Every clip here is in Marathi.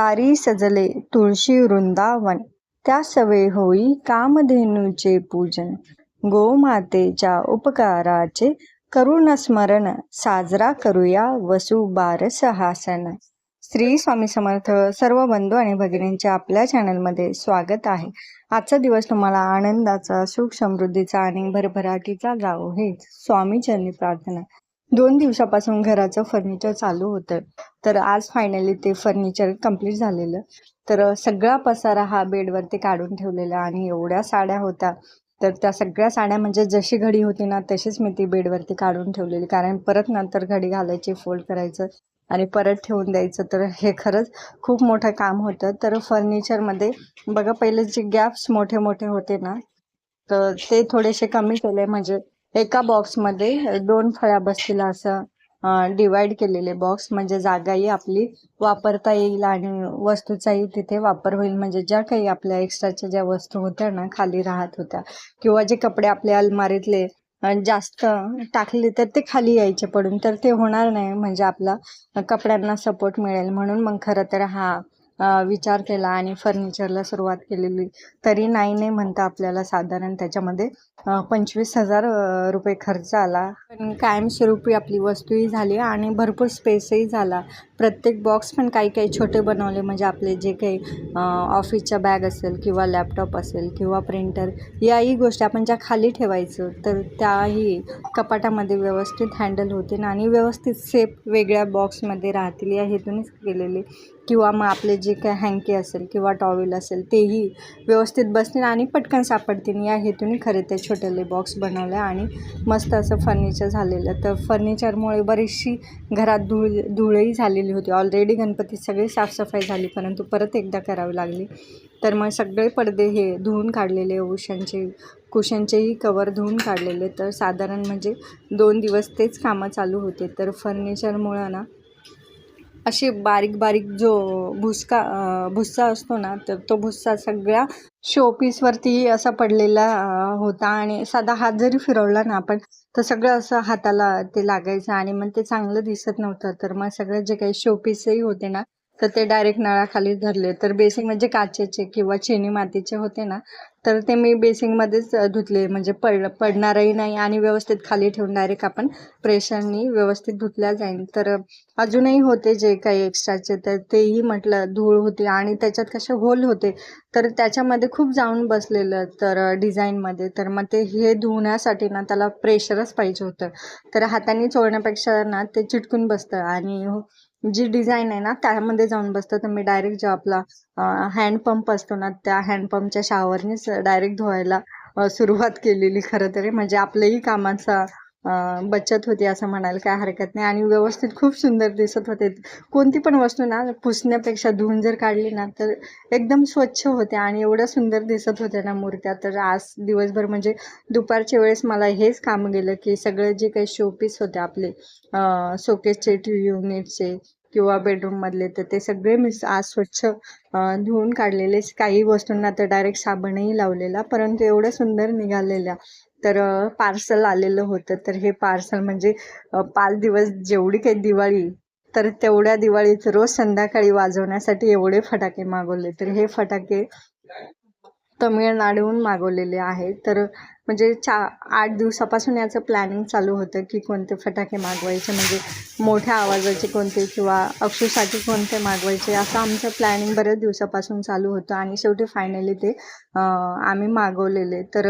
दारी सजले तुळशी वृंदावन. त्या सवे होई कामधेनूचे पूजन. गोमातेच्या उपकाराचे करुण स्मरण साजरा करूया वसुबारस हा सण श्री स्वामी समर्थ सर्व बंधू आणि भगिनींचे आपल्या चॅनलमध्ये स्वागत आहे. आजचा दिवस तुम्हाला आनंदाचा सुख समृद्धीचा आणि भरभराटीचा जावो हे स्वामीचरणी प्रार्थना. दोन दिवसापासून घराचं फर्निचर चालू होतं तर आज फायनली ते फर्निचर कंप्लीट झालेलं. तर सगळा पसारा हा बेडवरती काढून ठेवलेला आणि एवढ्या साड्या होत्या. तर त्या सगळ्या साड्या म्हणजे जशी घडी होती ना तशीच मी ती बेडवरती काढून ठेवलेली. कारण परत नंतर घडी घालायची फोल्ड करायचं आणि परत ठेवून द्यायचं. तर हे खरंच खूप मोठं काम होतं. तर फर्निचरमध्ये बघा पहिले जे गॅप्स मोठे मोठे होते ना तर ते थोडेसे कमी केले. म्हणजे एका बॉक्समध्ये दोन फळ्या बसतील असं डिवाइड केलेले बॉक्स म्हणजे जागाही आपली वापरता येईल आणि वस्तूचाही तिथे वापर होईल. म्हणजे ज्या काही आपल्या एक्स्ट्राच्या ज्या वस्तू होत्या ना खाली राहत होत्या. किंवा जे कपडे आपल्या अलमारीतले जास्त टाकले तर ते खाली यायचे पडून. तर ते होणार नाही. म्हणजे आपला कपड्यांना सपोर्ट मिळेल. म्हणून मग खरं तर हा विचार केला आणि फर्निचरला सुरुवात केलेली. तरी नाही नाही म्हणता आपल्याला साधारण त्याच्यामध्ये पंचवीस हजार रुपये खर्च आला. पण कायमस्वरूपी आपली वस्तूही झाली आणि भरपूर स्पेसही झाला. प्रत्येक बॉक्स पण काही काही छोटे बनवले. म्हणजे आपले जे काही ऑफिसच्या बॅग असेल किंवा लॅपटॉप असेल किंवा प्रिंटर याही गोष्टी आपण ज्या खाली ठेवायचं तर त्याही कपाटामध्ये व्यवस्थित हँडल होतील आणि व्यवस्थित सेफ वेगळ्या बॉक्समध्ये राहतील या हेतूनच केलेले. किंवा मग आपले जे जे काय हँके असेल किंवा टॉवेल असेल तेही व्यवस्थित बसतील आणि पटकन सापडतील. या हेतूने खरे ते छोटेले बॉक्स बनवले आणि मस्त असं फर्निचर झालेलं. तर फर्निचरमुळे बरीचशी घरात धूळ धुळही झालेली होती. ऑलरेडी गणपती सगळी साफसफाई झाली परंतु परत एकदा करावी लागली. तर मग सगळे पडदे हे धुवून काढलेले उशांचे कुशनचेही कवर धुवून काढलेले. तर साधारण म्हणजे दोन दिवस तेच कामं चालू होते. तर फर्निचरमुळं ना अशी बारीक बारीक जो भुसका भुस्सा असतो ना तर तो भुस्सा सगळ्या शोपीसवरती असा पडलेला होता. आणि साधा हात जरी फिरवला ना आपण तर सगळं असं हाताला ते लागायचं. आणि मग ते चांगलं दिसत नव्हतं. तर मग सगळं जे काही शोपीसही होते ना तर ते डायरेक्ट नळाखाली धरले. तर बेसिंग म्हणजे काचेचे किंवा चिनी मातीचे होते ना तर ते मी बेसिंगमध्येच धुतले. म्हणजे पड पडणारही नाही आणि व्यवस्थित खाली ठेवून डायरेक्ट आपण प्रेशरनी व्यवस्थित धुतल्या जाईल. तर अजूनही होते जे काही एक्स्ट्राचे तर तेही म्हटलं धूळ होती आणि त्याच्यात कसे होल होते. तर त्याच्यामध्ये खूप जाऊन बसलेलं तर डिझाईनमध्ये तर मग ते हे धुण्यासाठी ना त्याला प्रेशरच पाहिजे होतं. तर हाताने चोळण्यापेक्षा ना ते चिटकून बसतं आणि जी डिझाईन आहे ना त्यामध्ये जाऊन बसतं. तर मी डायरेक्ट जो आपला हँडपंप असतो ना त्या हँडपंपच्या शावरनेच डायरेक्ट धुवायला सुरुवात केलेली खरं तरी. म्हणजे आपलंही कामाचा बचत होती असं म्हणायला काय हरकत नाही. आणि व्यवस्थित खूप सुंदर दिसत होते. कोणती पण वस्तू ना पुसण्यापेक्षा धुवून जर काढली ना तर एकदम स्वच्छ होते आणि एवढ्या सुंदर दिसत होत्या ना मूर्त्या. तर आज दिवसभर म्हणजे दुपारच्या वेळेस मला हेच काम गेलं की सगळे जे काही शोपीस होते आपले शोकेसचे टी युनिटचे किंवा बेडरूममधले तर ते सगळे मी आज स्वच्छ धुवून काढलेले. काही वस्तूंना तर डायरेक्ट साबणही लावलेला परंतु एवढ्या सुंदर निघालेल्या. तर पार्सल आलेलं होतं. तर हे पार्सल म्हणजे पाच दिवस जेवढी काही दिवाळी तर तेवढ्या दिवाळीत रोज संध्याकाळी वाजवण्यासाठी एवढे फटाके मागवले. तर हे फटाके तमिळनाडूहून मागवलेले आहे तर म्हणजे चा आठ दिवसापासून याचं प्लॅनिंग चालू होतं की कोणते फटाके मागवायचे म्हणजे मोठ्या आवाजाचे कोणते किंवा अक्षूसाठी कोणते मागवायचे असं आमचं प्लॅनिंग बऱ्याच दिवसापासून चालू होतं. आणि शेवटी फायनली ते आम्ही मागवलेले. तर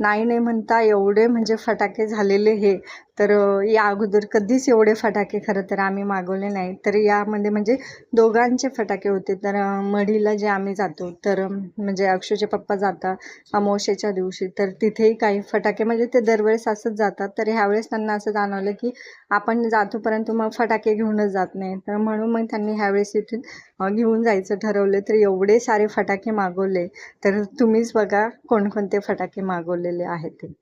नाही नाही म्हणता एवढे म्हणजे फटाके झालेले हे. तर या अगोदर कधीच एवढे फटाके खरं तर आम्ही मागवले नाही. तर यामध्ये म्हणजे दोघांचे फटाके होते. तर मढीला जे आम्ही जातो तर म्हणजे अक्षूचे पप्पा जातात अमावस्येच्या दिवशी. तर तिथे तिथेही काही फटाके म्हणजे ते दरवेळेस असंच जातात. तर ह्यावेळेस त्यांना असं जाणवलं की आपण जातो परंतु मग फटाके घेऊनच जात नाही. तर म्हणून मग त्यांनी ह्यावेळेस इथून घेऊन जायचं ठरवलं. तर एवढे सारे फटाके मागवले. तर तुम्हीच बघा कोणकोणते फटाके मागवलेले आहेत ते.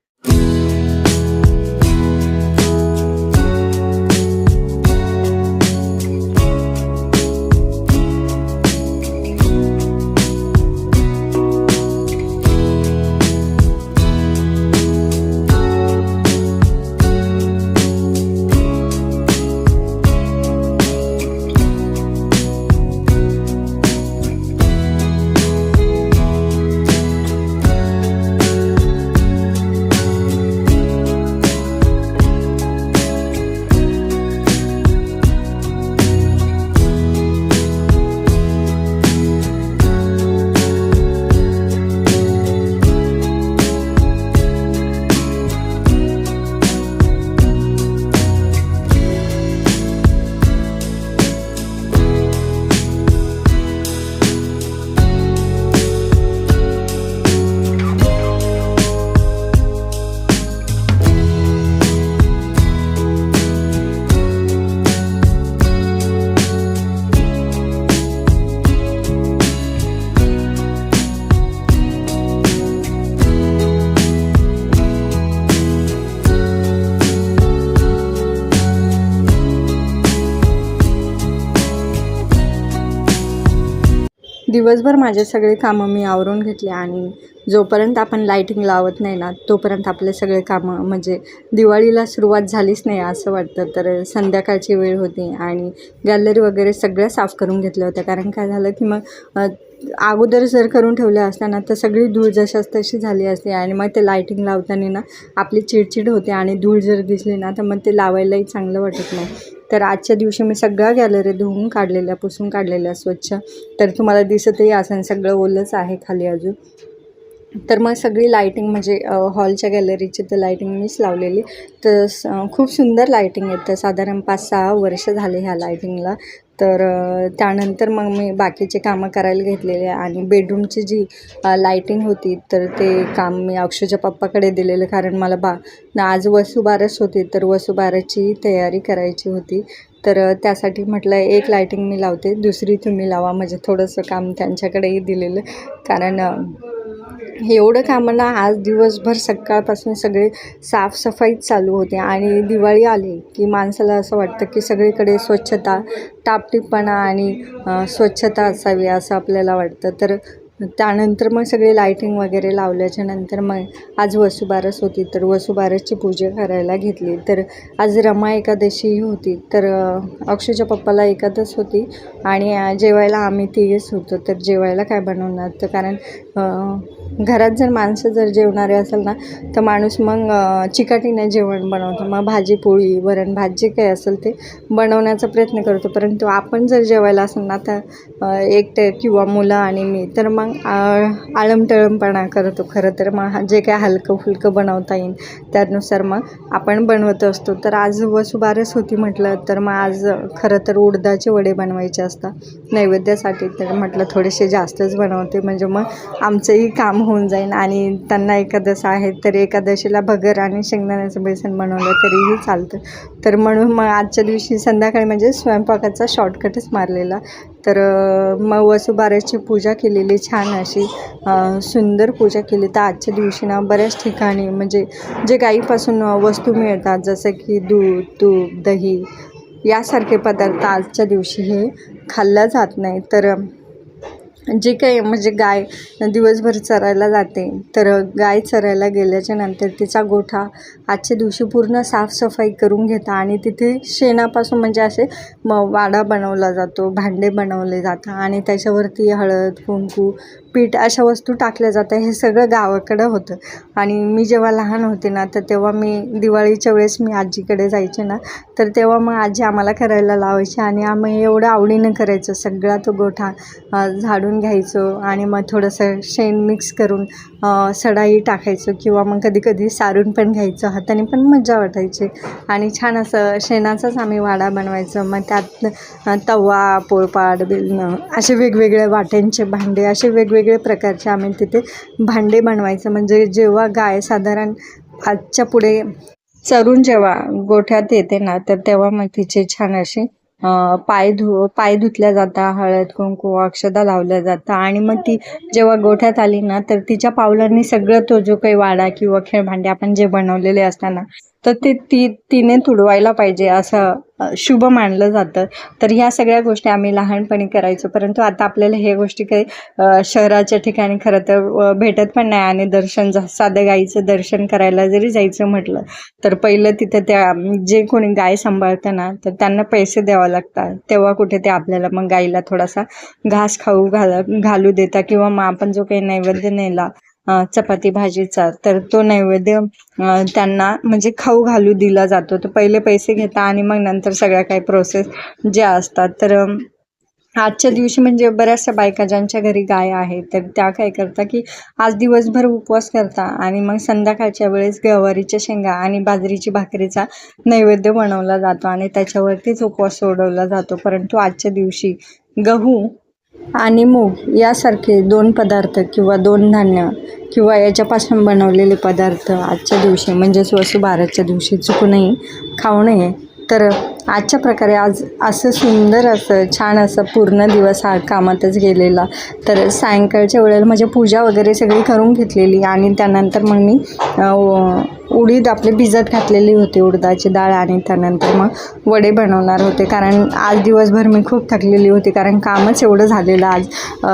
दिवसभर माझे सगळे कामं मी आवरून घेतले आणि जोपर्यंत आपण लाईटिंग लावत नाही ना तोपर्यंत आपले सगळे कामं म्हणजे दिवाळीला सुरुवात झालीच नाही असं वाटतं. तर संध्याकाळची वेळ होती आणि गॅलरी वगैरे सगळ्या साफ करून घेतल्या होत्या कारण काय झालं की मग अगोदर जर करून ठेवल्या असताना तर सगळी धूळ जशाच तशी झाली असते आणि मग ते लाईटिंग लावताना ना आपली चिडचिड होते आणि धूळ जर दिसली ना तर मग ते लावायलाही चांगलं वाटत नाही. तर आजच्या दिवशी मी सगळ्या गॅलरी धुवून काढलेल्या पुसून काढलेल्या स्वच्छ. तर तुम्हाला दिसतही असं सगळं ओलंच आहे खाली अजून. तर मग सगळी लाईटिंग म्हणजे हॉलच्या गॅलरीची तर लायटिंग मीच लावलेली. तर स खूप सुंदर लायटिंग येतं. साधारण पाच सहा वर्ष झाले ह्या लायटिंगला तर त्यानंतर मग मी बाकीचे कामं करायला घेतलेले आणि बेडरूमची जी लायटिंग लाईटिंग होती तर ते काम मी अक्षूच्या पप्पाकडे दिलेलं. कारण मला बा आज वसुबारस होती तर वसुबारसची तयारी करायची होती. तर त्यासाठी म्हटलं एक लाईटिंग मी लावते दुसरी तुम्ही लावा. म्हणजे थोडंसं काम त्यांच्याकडेही दिलेलं. कारण एवढं कामांना आज दिवसभर सकाळपासून सगळे साफसफाईच चालू होते. आणि दिवाळी आली की माणसाला असं वाटतं की सगळीकडे स्वच्छता टापटीपणा आणि स्वच्छता असावी असं आपल्याला वाटतं. तर त्यानंतर मग सगळे लायटिंग वगैरे लावल्याच्या नंतर मग आज वसुबारस होती तर वसुबारसची पूजा करायला घेतली. तर आज रमा एकादशीही होती तर अक्षयच्या पप्पाला एकादश होती आणि जेवायला आम्ही तिघेच होतो. तर जेवायला काय बनवणार? तर कारण घरात जर माणसं जर जेवणारे असेल ना तर माणूस मग चिकाटीने जेवण बनवतो. मग भाजी पोळी वरण भात जे काही असेल ते बनवण्याचा प्रयत्न करतो. परंतु आपण जर जेवायला असेल ना तर एकटे किंवा मुलं आणि मी तर मग आळमटळमपणा करतो. खरं तर मग हा- जे काय हलकं फुलकं बनवता येईल त्यानुसार मग आपण बनवत असतो. तर आज वसुबारस होती म्हटलं तर मग आज खरं तर उडदाचे वडे बनवायचे असतात. नैवेद्यासाठी तर म्हटलं थोडेसे जास्तच बनवते. म्हणजे मग आमचंही काम होऊन जाईल आणि त्यांना एकादश आहे तर एकादशीला भगर आणि शेंगदाण्याचं बेसन बनवलं तरीही चालतं. तर म्हणून मग आजच्या दिवशी संध्याकाळी म्हणजे स्वयंपाकाचा शॉर्टकटच मारलेला. तर मग वसुबाराची पूजा केलेली छान अशी सुंदर पूजा केली. तर आजच्या दिवशी ना बऱ्याच ठिकाणी म्हणजे जे गाईपासून वस्तू मिळतात जसं की दूध तूप दही यासारखे पदार्थ आजच्या दिवशी हे खाल्लं जात नाही. तर जे काही म्हणजे गाय दिवसभर चरायला जाते तर गाय चरायला गेल्याच्यानंतर तिचा गोठा आजच्या दिवशी पूर्ण साफसफाई करून घेता आणि तिथे शेणापासून म्हणजे असे म वाडा बनवला जातो भांडे बनवले जातात आणि त्याच्यावरती हळद कुंकू पीठ अशा वस्तू टाकल्या जातात हे सगळं गावाकडं होतं. आणि मी जेव्हा लहान होते ना तर तेव्हा मी दिवाळीच्या वेळेस मी आजीकडे जायचे ना तर तेव्हा मग आजी आम्हाला करायला लावायची आणि आम्ही एवढं आवडीनं करायचं. सगळा तो गोठा झाडून घ्यायचो आणि मग थोडंसं शेण मिक्स करून सडाई टाकायचो किंवा मग कधी कधी सारून पण घ्यायचं. हाताने पण मजा वाटायची. आणि छान असं शेणाचाच आम्ही वाडा बनवायचो. मग त्यात तवा पोळपाट बेलणं असे वेगवेगळ्या वाट्यांचे भांडे असे वेगवेगळे प्रकारचे आम्ही तिथे भांडे बनवायचं. म्हणजे जेव्हा गाय साधारण आजच्या पुढे चरून जेव्हा गोठ्यात येते ना तर तेव्हा मग तिचे छान असे पाय धु पाय धुतल्या जातात हळद कुंकू अक्षदा लावल्या जातात आणि मग ती जेव्हा गोठ्यात आली ना तर तिच्या पावलांनी सगळं तो जो काही वाडा किंवा खेळभांडे आपण जे बनवलेले असताना तर ते ती तिने तुडवायला पाहिजे असं शुभ मानलं जातं. तर ह्या सगळ्या गोष्टी आम्ही लहानपणी करायचो परंतु आता आपल्याला हे गोष्टी काही शहराच्या ठिकाणी खरं तर भेटत पण नाही आणि दर्शन जा- साध्या गाईचं दर्शन करायला जरी जायचं म्हटलं तर पहिलं तिथं त्या जे कोणी गाय सांभाळतं ना तर त्यांना पैसे द्यावं लागतात. तेव्हा कुठे ते आपल्याला मग गाईला थोडासा घास खाऊ घाल घालू देतात किंवा मग आपण जो काही नैवेद्य नेला चपाती भाजीचा. तर तो नैवेद्य त्यांना म्हणजे खाऊ घालू दिला जातो. तर पहिले पैसे घेता आणि मग नंतर सगळ्या काही प्रोसेस ज्या असतात. तर आजच्या दिवशी म्हणजे बऱ्याचशा बायका ज्यांच्या घरी गाय आहे तर त्या काय करता की आज दिवसभर उपवास करता आणि मग संध्याकाळच्या वेळेस गवारीच्या शेंगा आणि बाजरीची भाकरीचा नैवेद्य बनवला जातो आणि त्याच्यावरतीच उपवास सोडवला जातो. परंतु आजच्या दिवशी गहू आणि मूग यासारखे दोन पदार्थ किंवा दोन धान्य किंवा याच्यापासून बनवलेले पदार्थ आजच्या दिवशी म्हणजेच वसुबारसच्या दिवशी चुकूनही खाऊ नये तर आजच्या प्रकारे आज असं सुंदर असं छान असं पूर्ण दिवस हा कामातच गेलेला. तर सायंकाळच्या वेळेला म्हणजे पूजा वगैरे सगळी करून घेतलेली आणि त्यानंतर मग मी उडीद आपले भिजत घातलेली होती उडदाची डाळ आणि त्यानंतर मग वडे बनवणार होते. कारण आज दिवसभर मी खूप थकलेली होती कारण कामच एवढं झालेलं आज.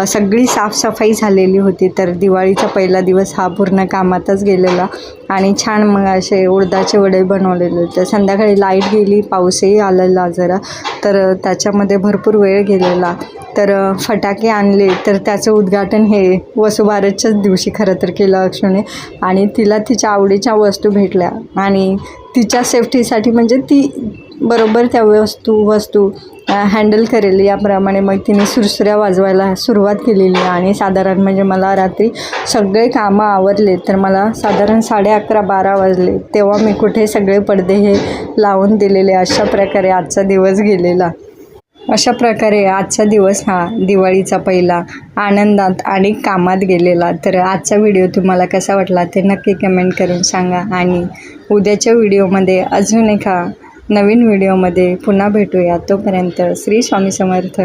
सगळी साफसफाई झालेली होती तर दिवाळीचा पहिला दिवस हा पूर्ण कामातच गेलेला. आणि छान मग असे उडदाचे वडे बनवलेले होते. संध्याकाळी लाइट गेली पाऊसही आलेला जरा. तर त्याच्यामध्ये भरपूर वेळ गेलेला. तर फटाके आणले. तर त्याचं उद्घाटन हे वसुबारसच्याच दिवशी खरं तर केलं अक्षुने. आणि तिला तिच्या आवडीच्या वस्तू भेटल्या. आणि तिच्या सेफ्टीसाठी म्हणजे ती बरोबर त्या वस्तू वस्तू हँडल करेल. याप्रमाणे मग तिने सुरसुऱ्या वाजवायला सुरुवात केलेली. आणि साधारण म्हणजे मला रात्री सगळे कामं आवरले. तर मला साधारण साडे अकरा बारा वाजले. तेव्हा मी कुठे सगळे पडदे हे लावून दिलेले अशा प्रकारे आजचा दिवस गेलेला. अशा प्रकारे आजचा दिवस हा दिवाळीचा पहिला आनंदात आणि कामात गेलेला. तर आजचा व्हिडिओ तुम्हाला कसा वाटला ते नक्की कमेंट करून सांगा आणि उद्याच्या व्हिडिओमध्ये अजून एका नवीन व्हिडिओमध्ये पुन्हा भेटूया. तोपर्यंत श्री स्वामी समर्थ.